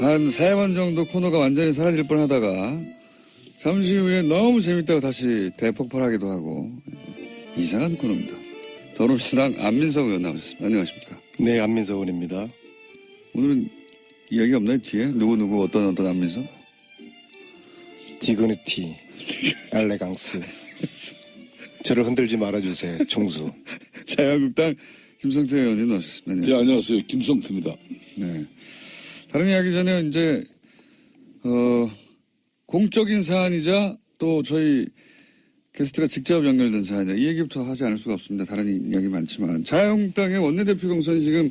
한 세 번 정도 코너가 완전히 사라질 뻔 하다가 잠시 후에 너무 재밌다고 다시 대폭발하기도 하고 이상한 코너입니다. 더불어민주당 안민석 의원 나오셨습니다. 안녕하십니까. 네, 안민석 의원입니다. 오늘은 이야기 없나요? 뒤에? 누구누구 어떤 어떤 안민석? 디그니티, 엘레강스. 저를 흔들지 말아주세요, 총수. 자유한국당 김성태 의원님 나오셨습니다. 예, 안녕하세요. 김성태입니다. 네. 다른 이야기 전에 이제 어 공적인 사안이자 또 저희 게스트가 직접 연결된 사안이자 이 얘기부터 하지 않을 수가 없습니다. 다른 이야기 많지만 자유한국당의 원내대표 경선이 지금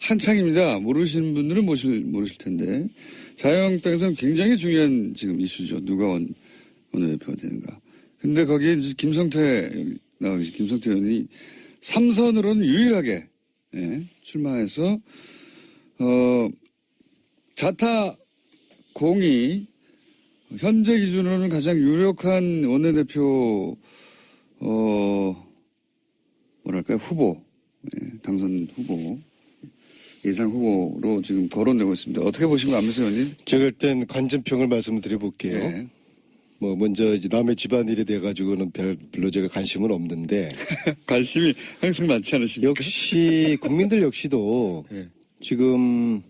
한창입니다. 모르시는 분들은 모실, 모르실 텐데 자유한국당에서는 굉장히 중요한 지금 이슈죠. 누가 원, 원내대표가 되는가. 근데 거기에 이제 김성태 계신 김성태 의원이 삼선으로는 유일하게 예, 출마해서 어 자타 공이 현재 기준으로는 가장 유력한 원내대표 어 뭐랄까요 후보 예, 당선 후보 예상 후보로 지금 거론되고 있습니다. 어떻게 보시면 안민석 의원님? 제가 일단 관전평을 말씀을 드려볼게요. 예. 뭐, 먼저 이제 남의 집안일에 대해 가지고는 별- 별로 제가 관심은 없는데, 관심이 항상 많지 않으십니까? 역시 국민들 역시도 예. 지금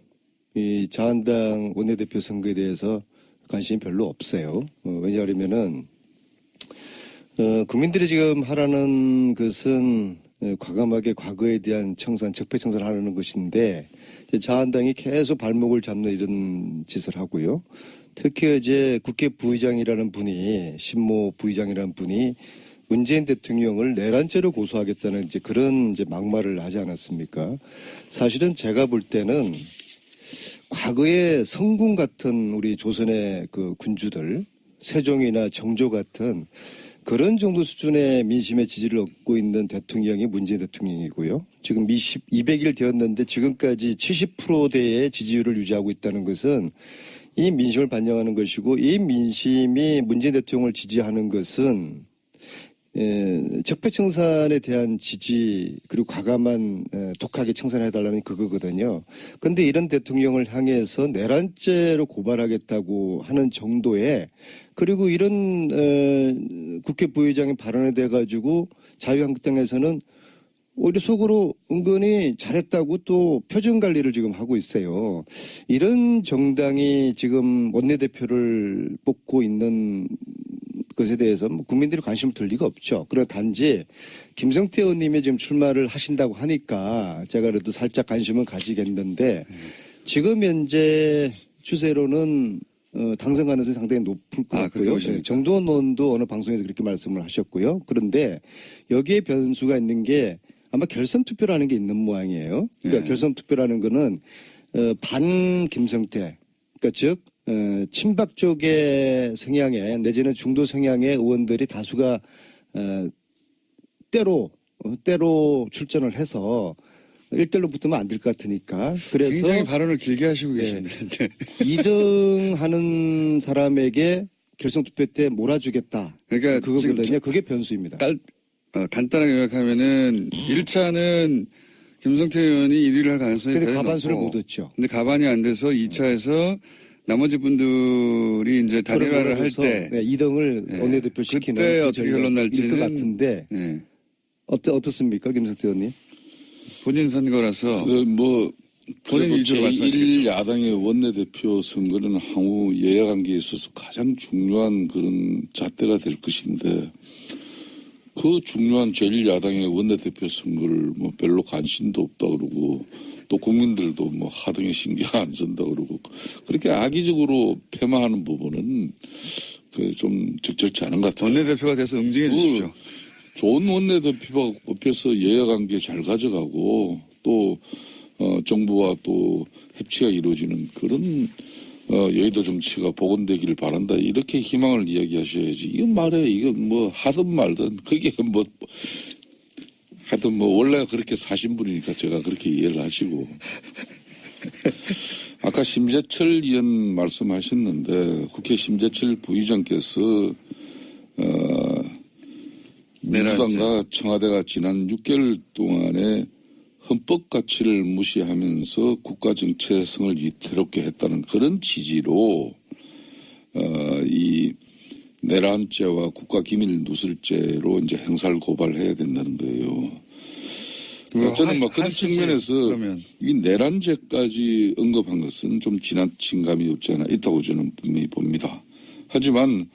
이 자한당 원내대표 선거에 대해서 관심이 별로 없어요. 어, 왜냐하면은 어, 국민들이 지금 하라는 것은 어, 과감하게 과거에 대한 청산, 적폐청산을 하려는 것인데 자한당이 계속 발목을 잡는 이런 짓을 하고요. 특히 이제 국회 부의장이라는 분이 신모 부의장이라는 분이 문재인 대통령을 내란죄로 고소하겠다는 이제 그런 이제 막말을 하지 않았습니까? 사실은 제가 볼 때는 과거에 성군 같은 우리 조선의 그 군주들, 세종이나 정조 같은 그런 정도 수준의 민심의 지지를 얻고 있는 대통령이 문재인 대통령이고요. 지금 20, 200일 되었는데 지금까지 70%대의 지지율을 유지하고 있다는 것은 이 민심을 반영하는 것이고 이 민심이 문재인 대통령을 지지하는 것은 에, 적폐 청산에 대한 지지 그리고 과감한 에, 독하게 청산해달라는 그거거든요. 그런데 이런 대통령을 향해서 내란죄로 고발하겠다고 하는 정도의 그리고 이런 에, 국회 부의장의 발언에 대해 가지고 자유한국당에서는 오히려 속으로 은근히 잘했다고 또 표정 관리를 지금 하고 있어요. 이런 정당이 지금 원내대표를 뽑고 있는 것에 대해서 뭐 국민들이 관심을 들 리가 없죠. 그러나 단지 김성태 의원님이 지금 출마를 하신다고 하니까 제가 그래도 살짝 관심은 가지겠는데 지금 현재 추세로는 어, 당선 가능성이 상당히 높을 것 아, 같고요. 보십니까? 네, 정도원 의원도 어느 방송에서 그렇게 말씀을 하셨고요. 그런데 여기에 변수가 있는 게 아마 결선 투표라는 게 있는 모양이에요. 그러니까 네. 결선 투표라는 거는 어, 반 김성태, 그러니까 즉 어, 친박 쪽의 성향의 내지는 중도 성향의 의원들이 다수가 어, 때로 어, 때로 출전을 해서 일대일로 붙으면 안 될 것 같으니까 그래서 굉장히 발언을 길게 하시고 네. 계신데 2등 하는 사람에게 결선 투표 때 몰아주겠다. 그러니까 그거거든요. 그게 변수입니다. 깔, 어, 간단하게 요약하면은 1차는 김성태 의원이 1위를 할 가능성이 근데 가반수를 높고 못 얻죠. 근데 가반이 안 돼서 2차에서 나머지 분들이 이제 단일화를 할때 네, 2등을 네. 원내대표 시키는 그때 그 어떻게 전략일 흘러 날지는 것 같은데 예, 어떠, 어떻습니까, 김성태 의원님? 본인 선거라서 그 뭐, 본인 말씀하시겠죠. 제1야당의 원내대표 선거는 향후 여야 관계에 있어서 가장 중요한 그런 잣대가 될 것인데 그 중요한 제1야당의 원내대표 선거를 뭐 별로 관심도 없다 그러고 또 국민들도 뭐 하등에 신경 안 쓴다 그러고 그렇게 악의적으로 폄하하는 부분은 그 좀 적절치 않은 것 같아요. 원내대표가 돼서 응징해 그 주십시오. 좋은 원내대표가 뽑혀서 여야 관계 잘 가져가고 또 어, 정부와 또 협치가 이루어지는 그런 어, 여의도 정치가 복원되기를 바란다 이렇게 희망을 이야기하셔야지 이건 말해 이건 뭐 하든 말든 그게 뭐 하여튼 뭐 원래 그렇게 사신 분이니까 제가 그렇게 이해를 하시고. 아까 심재철 의원 말씀하셨는데 국회 심재철 부의장께서 어, 민주당과 청와대가 지난 6개월 동안에 헌법 가치를 무시하면서 국가 정체성을 위태롭게 했다는 그런 취지로 어, 이 내란죄와 국가기밀 누설죄로 이제 행사를 고발해야 된다는 거예요. 그거 저는 하- 뭐 그런 측면에서 그러면. 이 내란죄까지 언급한 것은 좀 지나친 감이 없지 않아 있다고 저는 분명히 봅니다. 하지만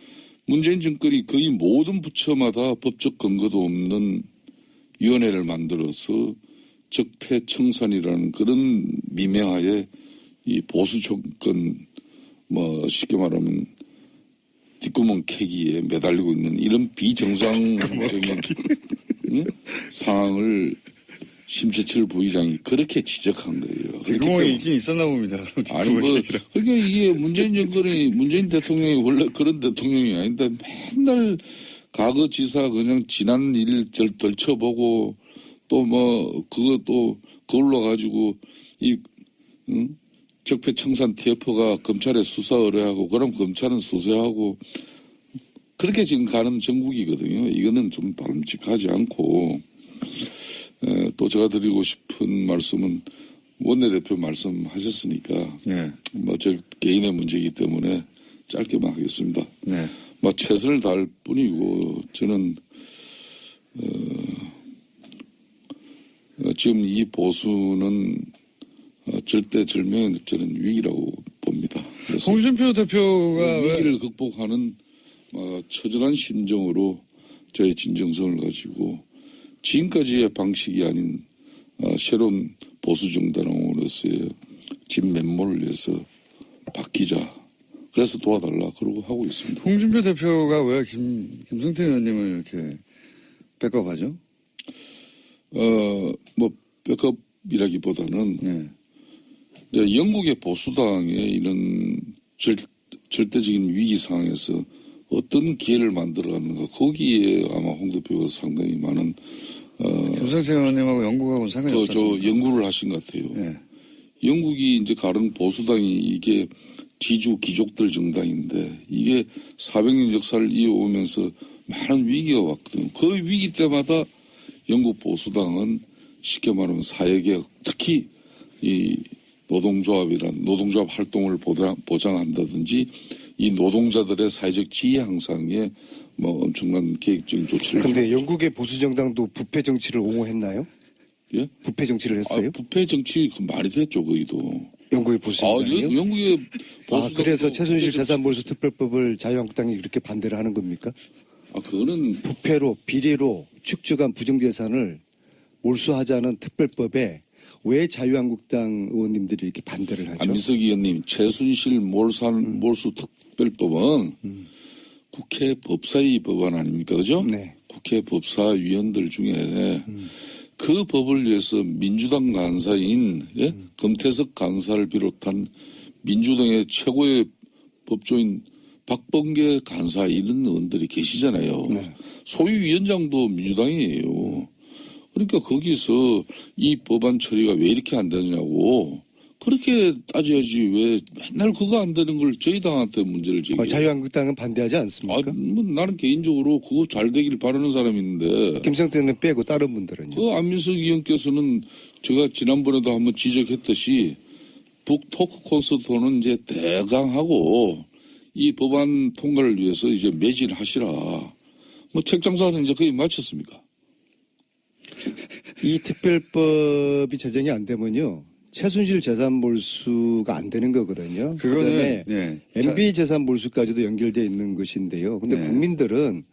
문재인 정권이 거의 모든 부처마다 법적 근거도 없는 위원회를 만들어서 적폐청산이라는 그런 미명하에 이 보수 정권 뭐 쉽게 말하면 뒷구멍 캐기에 매달리고 있는 이런 비정상적인 예? 상황을 심재철 부의장이 그렇게 지적한 거예요. 뒷구멍이 있긴 있었나 봅니다. 아니 뭐 그러니까 이게 문재인 정권이 문재인 대통령이 원래 그런 대통령이 아닌데 맨날 과거 지사 그냥 지난 일 덜, 덜쳐보고 또뭐또 그걸로 가지고 이 응? 적폐청산 TF가 검찰에 수사 의뢰하고 그럼 검찰은 수사하고 그렇게 지금 가는 정국이거든요. 이거는 좀 바람직하지 않고 에, 또 제가 드리고 싶은 말씀은 원내대표 말씀하셨으니까 네, 뭐저 개인의 문제이기 때문에 짧게만 하겠습니다. 네. 뭐 최선을 다할 뿐이고 저는 어, 어, 지금 이 보수는 어, 절대 절명의 저는 위기라고 봅니다. 홍준표 그 대표가 왜 위기를 극복하는 어, 처절한 심정으로 저의 진정성을 가지고 지금까지의 방식이 아닌 어, 새로운 보수 정당으로서의 집 면모를 위해서 바뀌자. 그래서 도와달라 그러고 하고 있습니다. 홍준표 대표가 왜 김, 김성태 의원님을 이렇게 백업하죠? 어, 뭐 백업이라기보다는 네. 이제 영국의 보수당의 이런 절, 절대적인 위기 상황에서 어떤 기회를 만들어갔는가 거기에 아마 홍 대표가 상당히 많은 어, 김성태 의원님하고 영국하고는 상관이 그, 저. 연구를 하신 것 같아요. 네. 영국이 이제 가령 보수당이 이게 지주 귀족들 정당인데 이게 400년 역사를 이어오면서 많은 위기가 왔거든요. 그 위기 때마다 영국 보수당은 쉽게 말하면 사회개혁 특히 이 노동조합이란 노동조합 활동을 보장, 보장한다든지 이 노동자들의 사회적 지위 향상에 뭐 엄청난 계획적인 조치를 근데 영국의 보수 정당도 부패 정치를 옹호했나요? 예? 부패 정치를 아, 했어요? 부패 정치 그 말이 됐죠 거기도. 영국의 보수 아, 정당이요? 여- 영국의 아, 보수 그래서 최순실 재산몰수 특별법을 자유한국당이 그렇게 반대를 하는 겁니까? 아 그거는 부패로 비리로 축적한 부정재산을 몰수하자는 특별법에 왜 자유한국당 의원님들이 이렇게 반대를 하죠? 안민석 의원님 최순실 몰산 음. 몰수 특별법은 국회 법사위 법안 아닙니까 그죠? 네. 국회 법사위원들 중에 그 법을 위해서 민주당 간사인 예? 음. 금태섭 간사를 비롯한 민주당의 최고의 법조인 박범계 간사 이런 의원들이 계시잖아요. 네. 소위 위원장도 민주당이에요. 그러니까 거기서 이 법안 처리가 왜 이렇게 안 되냐고 그렇게 따져야지 왜 맨날 그거 안 되는 걸 저희 당한테 문제를 제기해. 어, 자유한국당은 반대하지 않습니까? 아, 뭐 나는 개인적으로 그거 잘 되길 바라는 사람인데 김성태 는 빼고 다른 분들은요? 그 안민석 의원께서는 제가 지난번에도 한번 지적했듯이 북 토크 콘서트는 이제 대강하고 이 법안 통과를 위해서 이제 매진하시라. 뭐 책장사는 이제 거의 마쳤습니까? 이 특별법이 제정이 안 되면요. 최순실 재산 몰수가 안 되는 거거든요. 그거는 네. MB 재산 몰수까지도 연결돼 있는 것인데요. 근데 네. 국민들은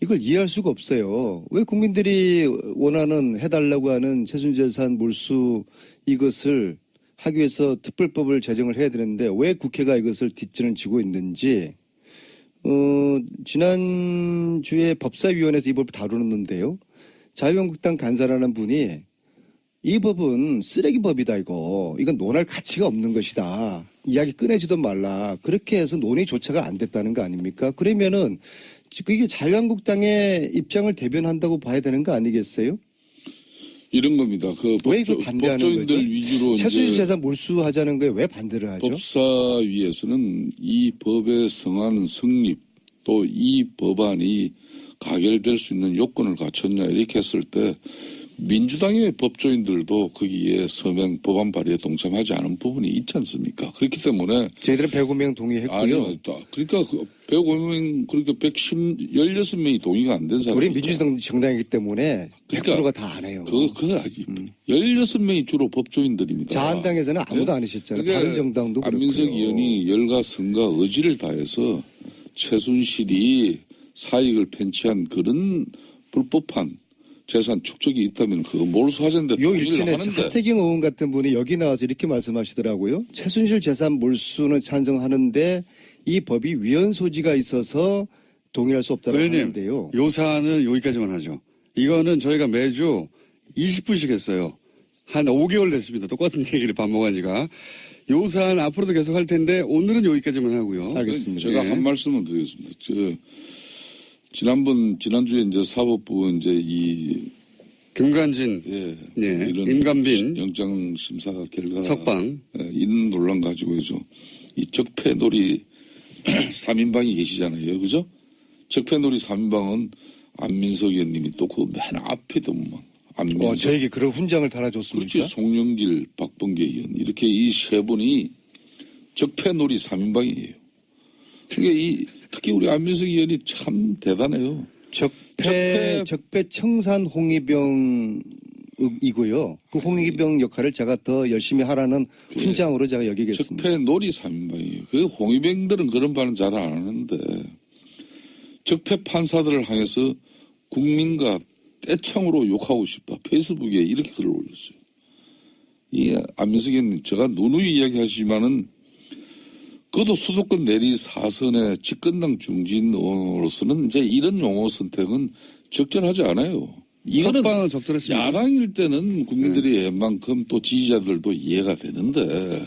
이걸 이해할 수가 없어요. 왜 국민들이 원하는 해달라고 하는 최순실 재산 몰수 이것을 하기 위해서 특별법을 제정을 해야 되는데 왜 국회가 이것을 뒷전을 지고 있는지 어, 지난주에 법사위원회에서 이 법을 다루는데요. 자유한국당 간사라는 분이 이 법은 쓰레기 법이다 이거. 이건 논할 가치가 없는 것이다. 이야기 꺼내지도 말라. 그렇게 해서 논의조차가 안 됐다는 거 아닙니까? 그러면은 이게 자유한국당의 입장을 대변한다고 봐야 되는 거 아니겠어요? 이런 겁니다. 그 왜 이걸 반대하는 법조인들 거죠? 위주로 최순실 재산 몰수하자는 거에 왜 반대를 하죠? 법사위에서는 이 법의 성안 성립 또 이 법안이 가결될 수 있는 요건을 갖췄냐 이렇게 했을 때 민주당의 법조인들도 거기에 서명 법안 발의에 동참하지 않은 부분이 있지 않습니까? 그렇기 때문에 저희들은 105명 동의했고요. 아니 그러니까 그 105명 그러니까 110 16명이 동의가 안 된 사람이 우리 민주당 정당이기 때문에 그러니까 100%가 다 안 해요. 그, 그, 아기, 16명이 주로 법조인들입니다. 자한당에서는 아무도 안 하셨잖아요. 그러니까 다른 정당도 안민석 그렇고요. 의원이 열과 성과 의지를 다해서 최순실이 사익을 편취한 그런 불법한 재산 축적이 있다면 그거 몰수하자는데 요 일진에 하태경 의원 같은 분이 여기 나와서 이렇게 말씀하시더라고요. 최순실 재산 몰수는 찬성하는데 이 법이 위헌 소지가 있어서 동의할 수 없다고 하는데요. 요 사안은 여기까지만 하죠. 이거는 저희가 매주 20분씩 했어요. 한 5개월 됐습니다. 똑같은 얘기를 반복한 지가. 요 사안 앞으로도 계속 할 텐데 오늘은 여기까지만 하고요. 알겠습니다. 제가 예. 한 말씀을 드리겠습니다. 저 지난번 지난주에 이제 사법부 이제 이 김관진 예, 예, 임관빈. 영장 심사 결과 석방. 예, 있는 논란 가지고 해서 이 적폐놀이 3인방이 계시잖아요. 그죠? 적폐놀이 3인방은 안민석 의원님이 또 그 맨 앞에 든만 안민석 어, 저에게 그런 훈장을 달아줬습니까? 그렇지 송영길 박범계 의원 이렇게 이 세 분이 적폐놀이 3인방이에요. 그게 이 특히 우리 안민석 의원이 참 대단해요. 적폐, 적폐- 적폐 청산 홍위병 이고요. 그 홍위병 역할을 제가 더 열심히 하라는 훈장으로 제가 여기겠습니다. 적폐 놀이 3인방이에요. 그 홍위병들은 그런 말은 잘 안 하는데 적폐 판사들을 향해서 국민과 떼창으로 욕하고 싶다. 페이스북에 이렇게 글을 올렸어요. 이 안민석 의원님 제가 누누이 이야기하시지만은 그도 수도권 내리 사선의 집권당 중진 의원으로서는 이제 이런 용어 선택은 적절하지 않아요. 이거는 적절했습니다. 야당일 때는 국민들이 웬만큼 또 지지자들도 이해가 되는데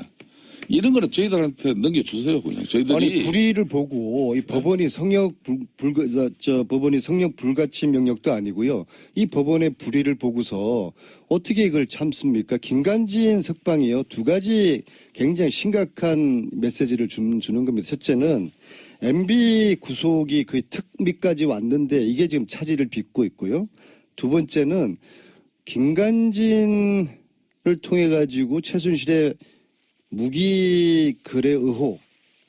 이런 거는 저희들한테 넘겨주세요 그냥 저희들이 아니 불의를 보고 이 법원이 성역 불, 불, 저, 저 법원이 성역 불가침 명령도 아니고요. 이 법원의 불의를 보고서 어떻게 이걸 참습니까? 김관진 석방이요. 두 가지 굉장히 심각한 메시지를 주, 주는 겁니다. 첫째는 MB 구속이 거의 특미까지 왔는데 이게 지금 차질을 빚고 있고요. 두 번째는 김관진을 통해 가지고 최순실의 무기 거래 의혹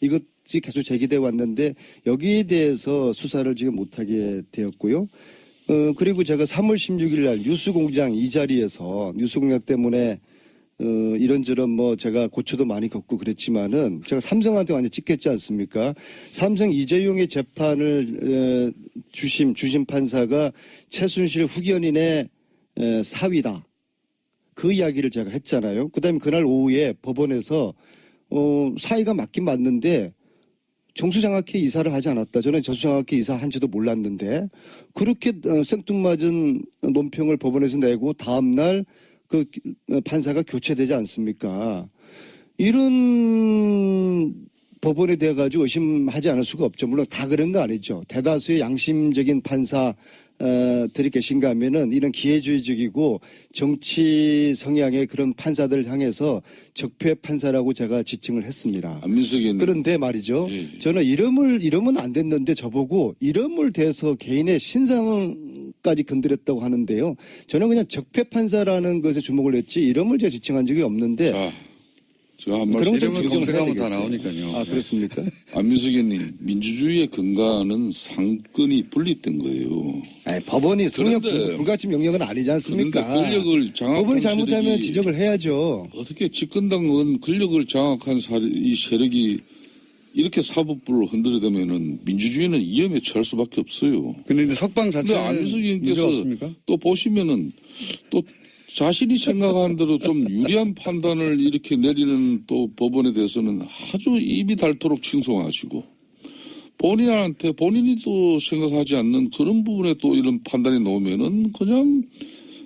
이것이 계속 제기돼 왔는데 여기에 대해서 수사를 지금 못하게 되었고요. 어, 그리고 제가 3월 16일 날 뉴스공장 이 자리에서 뉴스공장 때문에 어, 이런저런 뭐 제가 고초도 많이 겪고 그랬지만은 제가 삼성한테 완전 찍혔지 않습니까? 삼성 이재용의 재판을 에, 주심 주심 판사가 최순실 후견인의 에, 사위다. 그 이야기를 제가 했잖아요. 그다음에 그날 오후에 법원에서 어, 사이가 맞긴 맞는데 정수장학회 이사를 하지 않았다. 저는 정수장학회 이사 한지도 몰랐는데 그렇게 어, 생뚱맞은 논평을 법원에서 내고 다음 날 그 판사가 교체되지 않습니까? 이런 법원에 대해 가지고 의심하지 않을 수가 없죠. 물론 다 그런 거 아니죠. 대다수의 양심적인 판사 어, 들이 계신가 하면은 이런 기회주의적이고 정치 성향의 그런 판사들을 향해서 적폐 판사라고 제가 지칭을 했습니다. 안민석 의원님 그런데 말이죠. 예, 예. 저는 이름을 이름은 안 됐는데 저보고 이름을 대서 개인의 신상까지 건드렸다고 하는데요. 저는 그냥 적폐 판사라는 것에 주목을 했지 이름을 제가 지칭한 적이 없는데 자 제가 한 말씀 좀 이름을. 검색하면 다. 나오니까요. 아 그렇습니까? 안민석 의원님 민주주의의 근간은 상권이 분립된 거예요. 아니, 법원이 성역 불- 불가침 명령은 아니지 않습니까? 권력을 장악한 법원이 잘못하면 지적을 해야죠. 어떻게 집권당은 권력을 장악한 사- 이 세력이 이렇게 사법부를 흔들어대면은 민주주의는 위험에 처할 수밖에 없어요. 근데 석방 자체는 안민석 의원께서? 또 보시면은 또 자신이 생각하는 대로 좀 유리한 판단을 이렇게 내리는 또 법원에 대해서는 아주 입이 닳도록 칭송하시고 본인한테 본인이 또 생각하지 않는 그런 부분에 또 이런 판단이 나오면은 그냥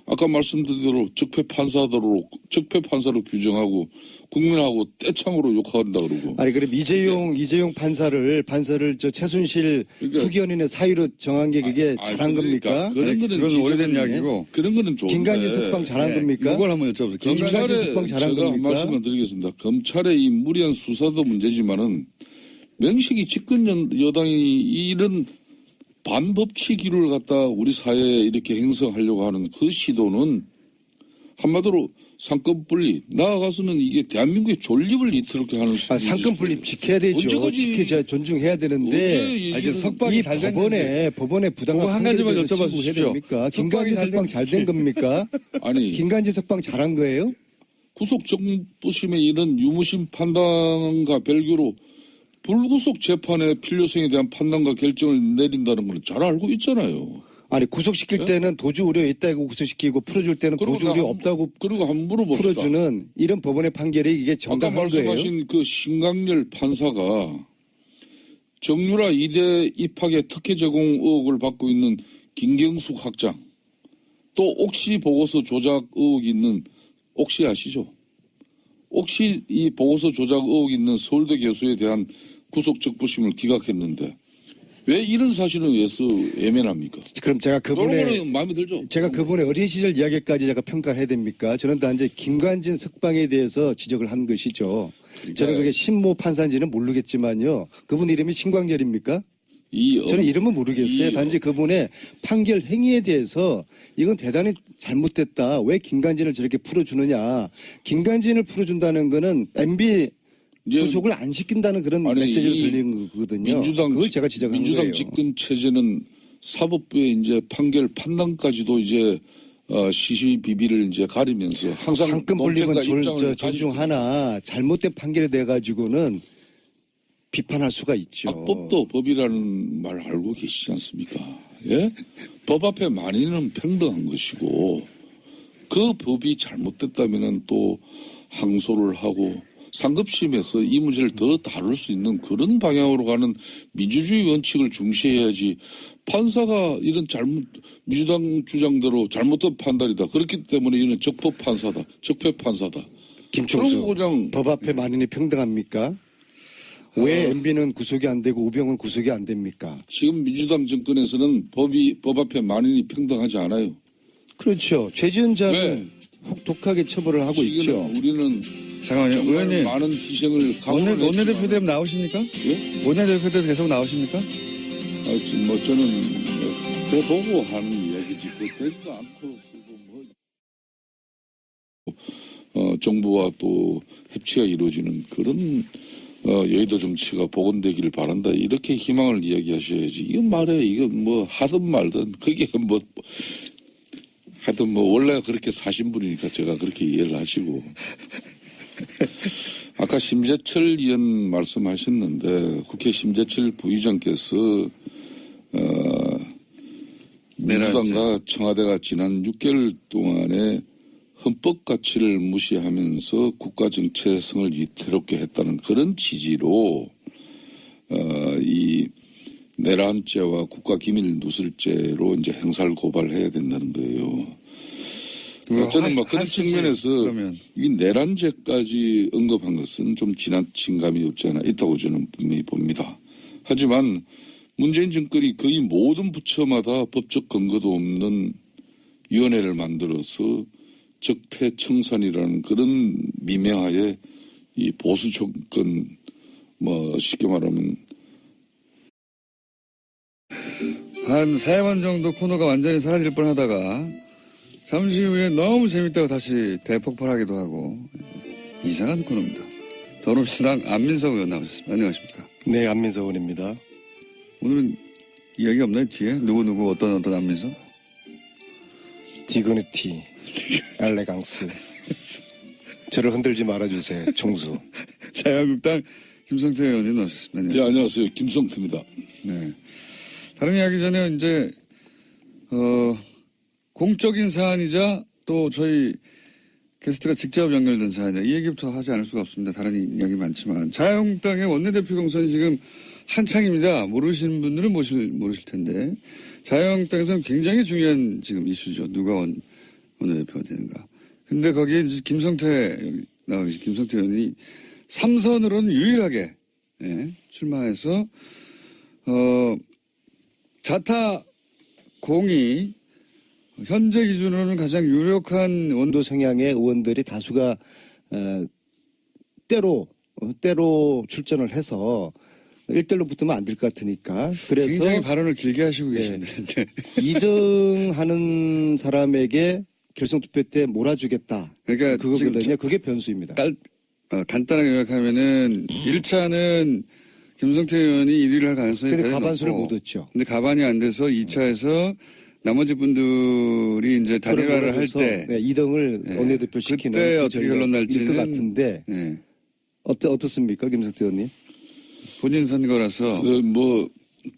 아까 말씀드린 대로 적폐 판사로 적폐 판사로 규정하고 국민하고 떼창으로 욕한다 그러고 아니 그럼 이재용 이재용 판사를 판사를 저 최순실 그러니까- 후견인의 사이로 정한 게 그게 아, 잘한 그러니까 겁니까? 그런 아니, 거는 그건 오래된 네. 이야기고. 그런 거는 좋은데 김관진 석방 잘한 예, 겁니까? 이걸 한번 여쭤보세요. 김관진 검찰의 석방 잘한 제가 한 겁니까? 말씀을 드리겠습니다. 검찰의 이 무리한 수사도 문제지만은 명식이 집권 연- 여당이 이런 반법치기를 갖다 우리 사회에 이렇게 행성하려고 하는 그 시도는 한마디로 상권 분리 나아가서는 이게 대한민국의 존립을 이렇게 하는 아, 상권 분립 지켜야 되죠. 언제까지- 지켜야 존중해야 되는데 이- 아, 이제 석방이 이. 법원에 법원에 부당한 한 가지만 여쭤봐 주십시오. 잘 석방 잘 된 겁니까? 아니 김관진 석방 잘한 거예요? 구속 정부심의 이런 유무심 판단과 별개로 불구속 재판의 필요성에 대한 판단과 결정을 내린다는 걸 잘 알고 있잖아요. 아니 구속시킬 예? 때는 도주 우려 있다고 구속시키고 풀어줄 때는 도주 나 우려 한- 없다고 그리고 한번 물어봅시다. 풀어주는 이런 법원의 판결이 이게 아까 정당한 거예요. 말씀하신 그 신강렬 판사가 정유라 이대 입학의 특혜 제공 의혹을 받고 있는 김경숙 학장 또 옥시 보고서 조작 의혹이 있는 옥시 아시죠? 옥시 이 보고서 조작 의혹이 있는 서울대 교수에 대한 구속 적부심을 기각했는데 왜 이런 사실은 왜서 외면합니까? 그럼 제가 그분의 마음에 들죠? 제가 그분의 어린 시절 이야기까지 제가 평가해야 됩니까? 저는 단지 김관진 석방에 대해서 지적을 한 것이죠. 저는 그게 신모 판사인지는 모르겠지만요. 그분 이름이 신광렬입니까? 이 어- 저는 이름은 모르겠어요. 이- 단지 그분의 판결 행위에 대해서 이건 대단히 잘못됐다. 왜 김관진을 저렇게 풀어주느냐. 김관진을 풀어준다는 거는 MB 이제 구속을 안 시킨다는 그런 아니, 메시지를 이 들리는 거거든요. 민주당 그걸 집- 제가 지적한 민주당 거예요. 집권 체제는 사법부의 이제 판결 판단까지도 이제 어, 시시비비를 이제 가리면서 항상 저 가지고 존중하나 잘못된 판결에 대해 가지고는 비판할 수가 있죠. 악법도 법이라는 말 알고 계시지 않습니까? 예? 법 앞에 만인은 평등한 것이고 그 법이 잘못됐다면은 또 항소를 하고 상급심에서 이 문제를 더 다룰 수 있는 그런 방향으로 가는 민주주의 원칙을 중시해야지 판사가 이런 잘못 민주당 주장대로 잘못된 판단이다. 그렇기 때문에 이는 적법 판사다. 적폐 판사다. 김총수 그냥 법 앞에 만인이 평등합니까? 어. 왜 MB는 구속이 안 되고 우병은 구속이 안 됩니까? 지금 민주당 정권에서는 법이 법 앞에 만인이 평등하지 않아요. 그렇죠. 죄 지은 자는 왜? 혹독하게 처벌을 하고 있죠. 우리는 잠깐만요. 정말 의원님, 많은 희생을 원내, 원내대표 되면 나오십니까? 예? 원내대표 때 계속 나오십니까? 아, 지금 뭐 저는 뭐 대보고 하는 이야기지 그 되지도 않고 쓰고 뭐 어, 정부와 또 협치가 이루어지는 그런 어, 여의도 정치가 복원되기를 바란다 이렇게 희망을 이야기하셔야지 이건 말해 이건 뭐 하든 말든 그게 뭐 하여튼 뭐 원래 그렇게 사신 분이니까 제가 그렇게 이해를 하시고 아까 심재철 의원 말씀하셨는데 국회 심재철 부의장께서 어, 민주당과 청와대가 지난 6개월 동안에 헌법 가치를 무시하면서 국가 정체성을 위태롭게 했다는 그런 취지로 어, 이 내란죄와 국가 기밀 누설죄로 이제 행사를 고발해야 된다는 거예요. 그거 저는 뭐 하- 그런 측면에서 그러면. 이 내란죄까지 언급한 것은 좀 지나친 감이 없지 않아 있다고 저는 분명히 봅니다. 하지만 문재인 정권이 거의 모든 부처마다 법적 근거도 없는 위원회를 만들어서 적폐 청산이라는 그런 미명하에 이 보수 정권 뭐 쉽게 말하면 한 세 번 정도 코너가 완전히 사라질 뻔 하다가 잠시 후에 너무 재밌다고 다시 대폭발하기도 하고 이상한 코너입니다. 더불어민주당 안민석 의원 나오셨습니다. 안녕하십니까. 네, 안민석 의원입니다. 오늘은 이야기 없나요? 뒤에? 누구 누구 어떤 어떤 안민석? 디그니티, 엘레강스. 저를 흔들지 말아주세요, 총수. 자유한국당 김성태 의원님 나오셨습니다. 예 안녕하십니까. 안녕하세요 김성태입니다. 네. 다른 이야기 전에 이제 어 공적인 사안이자 또 저희 게스트가 직접 연결된 사안이자 이 얘기부터 하지 않을 수가 없습니다. 다른 이야기 많지만 자유한국당의 원내대표 경선이 지금 한창입니다. 모르시는 분들은 모실, 모르실 텐데 자유한국당에서는 굉장히 중요한 지금 이슈죠. 누가 원, 원내대표가 되는가. 근데 거기에 이제 김성태 나와 계신 김성태 의원이 삼선으로는 유일하게 예, 출마해서 어 자타 공이 현재 기준으로는 가장 유력한 원도 성향의 의원들이 다수가 어, 때로 어, 때로 출전을 해서 일대일로 붙으면 안 될 것 같으니까. 그래서 굉장히 발언을 길게 하시고 네. 네. 2등 하는 사람에게 결선 투표 때 몰아주겠다. 그러니까 그거거든요. 그게 변수입니다. 깔, 어, 간단하게 요약하면은 1차는 김성태 의원이 1위를 할 가능성이 근데 가반수를 높고 못 얻죠. 근데 가반이 안 돼서 2차에서 나머지 분들이 이제 단일화를 할때 네, 2등을 네. 원내대표 시키는 그때 그 어떻게 흘러 날지는 것 같은데 예, 어떠, 어떻습니까 김성태 의원님? 본인 선거라서 그 뭐,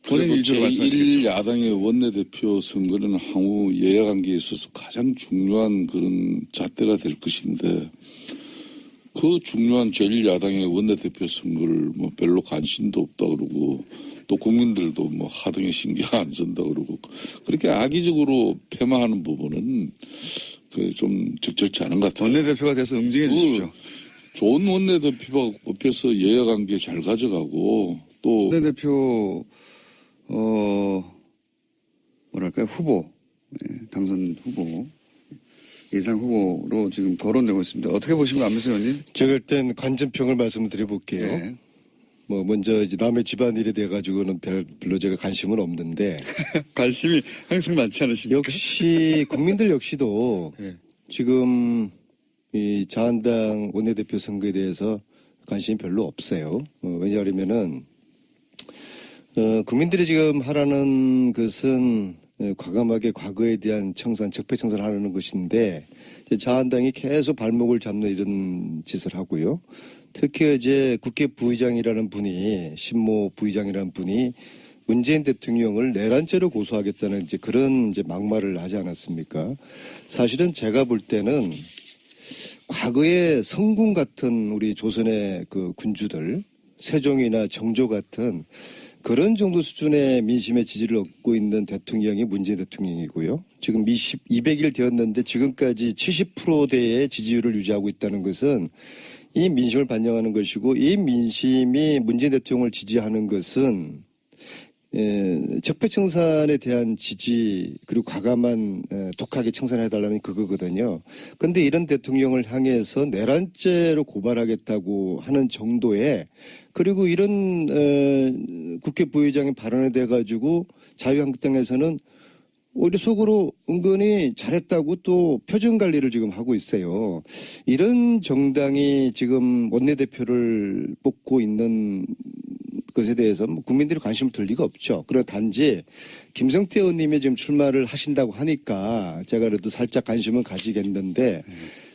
본인 그래도 위주로 말씀하시겠죠. 제1 야당의 원내대표 선거는 향후 여야 관계에 있어서 가장 중요한 그런 잣대가 될 것인데 그 중요한 제1야당의 원내대표 선거를 뭐 별로 관심도 없다 그러고 또 국민들도 뭐 하등에 신경 안 쓴다 그러고 그렇게 악의적으로 폐마하는 부분은 그 좀 적절치 않은 것 같아요. 원내대표가 돼서 응징해 주십시오. 좋은 원내대표가 뽑혀서 여야 관계 잘 가져가고 또 원내대표 어 뭐랄까요 후보 예, 당선 후보 예상 후보로 지금 거론되고 있습니다. 어떻게 보시면 안면서 의원님? 제가 일단 관전평을 말씀을 드려볼게요. 예. 뭐 먼저 이제 남의 집안일에 대해 가지고는 별- 별로 제가 관심은 없는데 관심이 항상 많지 않으십니까? 역시 국민들 역시도 예. 지금 이 자한당 원내대표 선거에 대해서 관심이 별로 없어요. 어, 왜냐하면은 어, 국민들이 지금 하라는 것은 어, 과감하게 과거에 대한 청산, 적폐 청산하는 것인데 자한당이 계속 발목을 잡는 이런 짓을 하고요. 특히 이제 국회 부의장이라는 분이 신모 부의장이라는 분이 문재인 대통령을 내란죄로 고소하겠다는 이제 그런 이제 막말을 하지 않았습니까? 사실은 제가 볼 때는 과거에 성군 같은 우리 조선의 그 군주들, 세종이나 정조 같은 그런 정도 수준의 민심의 지지를 얻고 있는 대통령이 문재인 대통령이고요. 지금 20, 200일 되었는데 지금까지 70%대의 지지율을 유지하고 있다는 것은 이 민심을 반영하는 것이고 이 민심이 문재인 대통령을 지지하는 것은 예, 적폐 청산에 대한 지지 그리고 과감한 에, 독하게 청산해달라는 그거거든요. 근데 이런 대통령을 향해서 내란죄로 고발하겠다고 하는 정도의 그리고 이런 에, 국회 부의장의 발언에 대해 가지고 자유한국당에서는 오히려 속으로 은근히 잘했다고 또 표정 관리를 지금 하고 있어요. 이런 정당이 지금 원내대표를 뽑고 있는 것에 대해서 뭐 국민들이 관심을 들 리가 없죠. 그러나 단지 김성태 의원님이 지금 출마를 하신다고 하니까 제가 그래도 살짝 관심은 가지겠는데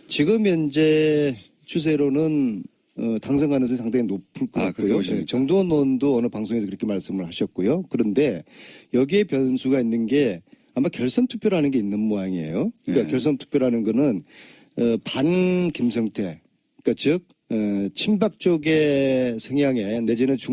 지금 현재 추세로는 어, 당선 가능성이 상당히 높을 것 아, 같고요. 보십니까? 네, 정도원 의원도 어느 방송에서 그렇게 말씀을 하셨고요. 그런데 여기에 변수가 있는 게 아마 결선 투표라는 게 있는 모양이에요. 그러니까 네. 결선 투표라는 거는 어, 반 김성태, 그러니까 즉 어, 친박 쪽의 성향에 내지는 중